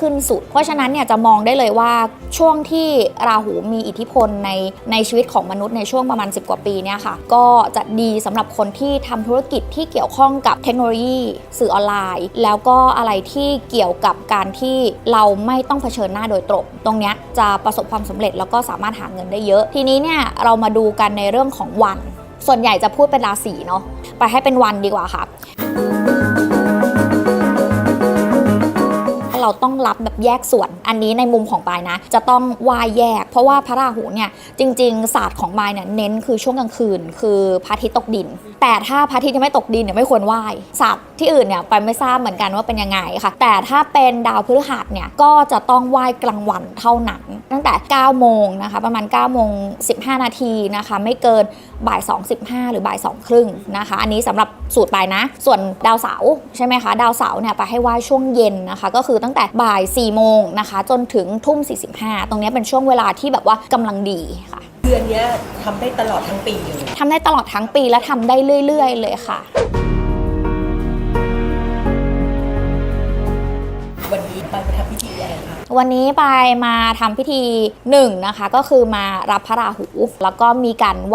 ขึ้นสุด เพราะฉะนั้นเนี่ยจะมองได้เลยว่าช่วงที่ราหูมีอิทธิพลในในชีวิตของมนุษย์ในช่วงประมาณ 10 กว่าปีเนี่ยค่ะ ก็จะดีสำหรับคนที่ทำธุรกิจที่เกี่ยวข้องกับเทคโนโลยีสื่อออนไลน์ แล้วก็อะไรที่เกี่ยวกับการที่เราไม่ต้องเผชิญหน้าโดยตรง ตรงเนี้ยจะประสบความสำเร็จแล้วก็สามารถหาเงินได้เยอะ ทีนี้เนี่ยเรามาดูกันในเรื่องของวัน ส่วนใหญ่จะพูดเป็นราศีเนาะไปให้เป็นวันดีกว่าค่ะ เราต้องรับแบบแยกส่วน อันนี้ในมุมของปายนะ จะต้องวายแยก เพราะว่าพระราหูเนี่ยจริง ๆ ศาสตร์ของปายเนี่ยเน้นคือช่วงกลางคืน คือพระอาทิตย์ตกดิน แต่ถ้าพระอาทิตย์ยังไม่ตกดินเนี่ยไม่ควรไหว้ศาสตร์ที่อื่นเนี่ยปายไม่ทราบเหมือนกันว่าเป็นยังไงค่ะ แต่ถ้าเป็นดาวพฤหัสเนี่ยก็จะต้องไหว้กลางวันเท่านั้น ตั้งแต่ 9 โมงนะคะประมาณ 9 โมง 15 นาทีนะคะไม่เกินบ่าย 2.15 หรือบ่าย2ครึ่งนะคะ อันนี้สำหรับสูตรปายนะ ส่วนดาวเสาร์ใช่ไหมคะ ดาวเสาร์เนี่ยไปให้ไหว้ช่วงเย็นนะคะ ก็คือตั้งแต่บ่าย4โมงนะคะ จนถึงทุ่ม 45 ตรงเนี้ยเป็นช่วงเวลาที่แบบว่ากำลังดีค่ะเดือนเนี้ยทำได้ตลอดทั้งปีเลยทำได้ตลอดทั้งปีและทำได้เรื่อย ๆ เลยค่ะวันนี้ไปไปทำพิธีอะไรคะวันนี้ไปายมาทำพิธีหนึ่งนะคะ ก็คือมารับพระราหูแล้วก็มีการ